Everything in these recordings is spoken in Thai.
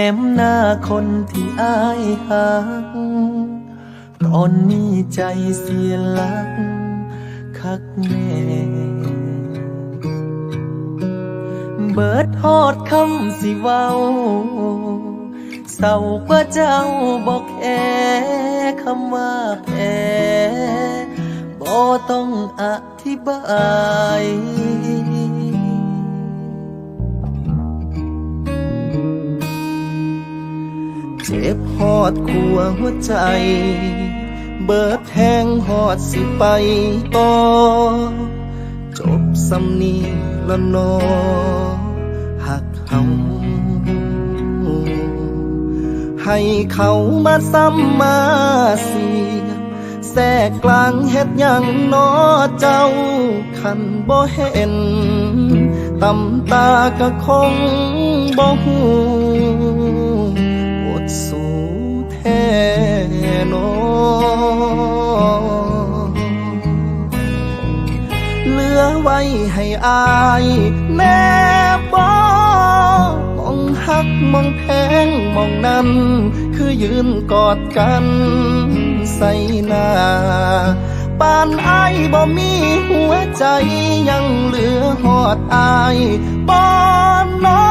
แนมหน้าคนที่อายหัก ตอนนี้ใจเสียหลัก คักแน่เบิดฮอดคำสิเว้าเศร้ากว่าเจ้าบอกแค่คำว่าแพ้บ่ต้องอธิบาย เจ็บหอดขัวหัวใจ เบิดแห้งหอดสิไปต่อ จบสำนีละนอหักเฮาให้เขามาซ้ำมาเสียแทรกกลางเฮ็ดยังนอเจ้า คันบ่เห็นตำตาก็คงบ่หู นอเหลือไว้ให้อายแม่บอมองหักมองแพงมองนั้น คือยืนกอดกันใส่หน้าปานอายบ่มีหัวใจยังเหลือหอดอายบอนนอ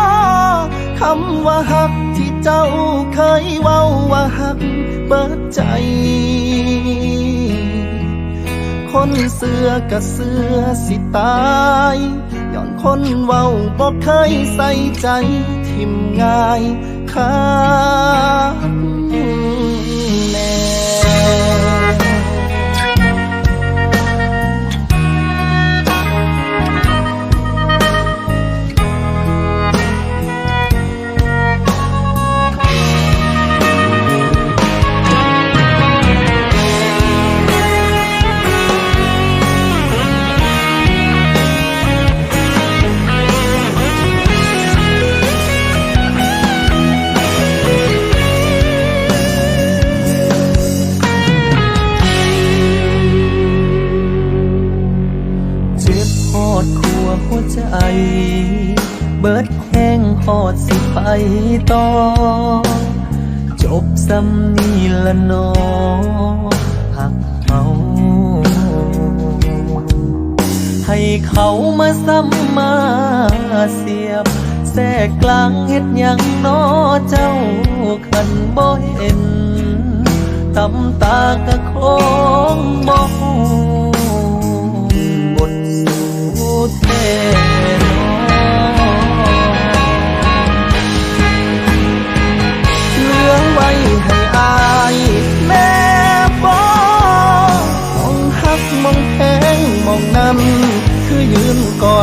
คำว่าหักที่ เจ้าเคยเว้าว่าหักเบิดใจ คนเสือกับเสือสิตายย้อนคนเว้าบอกเคยใส่ใจ ทิมง่ายคัก บิดแห้งหอดสิไปต่อ จบสำนี่ละนอหักเฮาให้เขามาซ้ำมาเสียบ แทรกกลางเฮ็ดยังนอเจ้าคันบ่เห็นตำตากะคง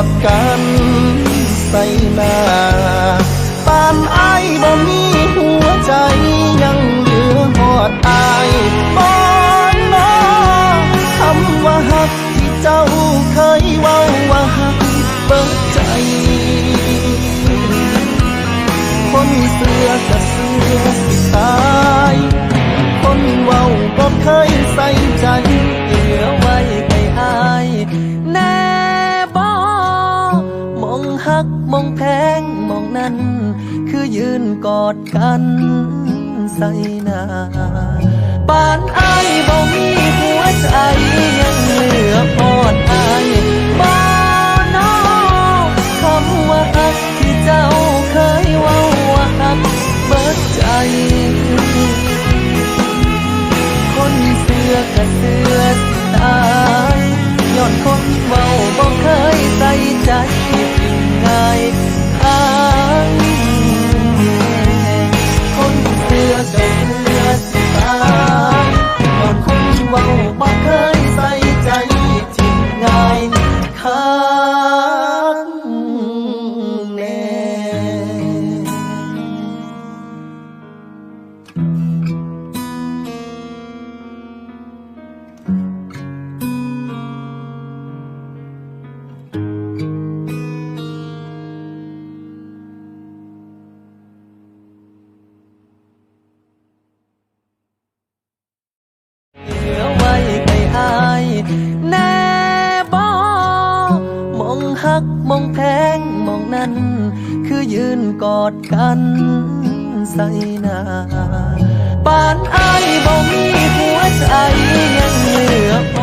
กอดกันใส่หน้าปานอายบ่มีหัวใจยังเหลือหอดอายบ่นอคำว่าหักที่เจ้าเคยเว้าว่าหักเบิดใจ คนเสือกับเสือสิตาย ยืนกอดกันใส่หน้าปานไอายบ่มีหัวใจยังเหลือพอดไอายบ่นอคำว่าหักที่เจ้าเคยว่าว่าหักเบิดใจ คนเสือกับเสือตายย้อนคนเว้าบ่เคยใส่ใจ ยืนกอดกันใส่หน้าปานอายบ่มีหัวใจยังเหลือ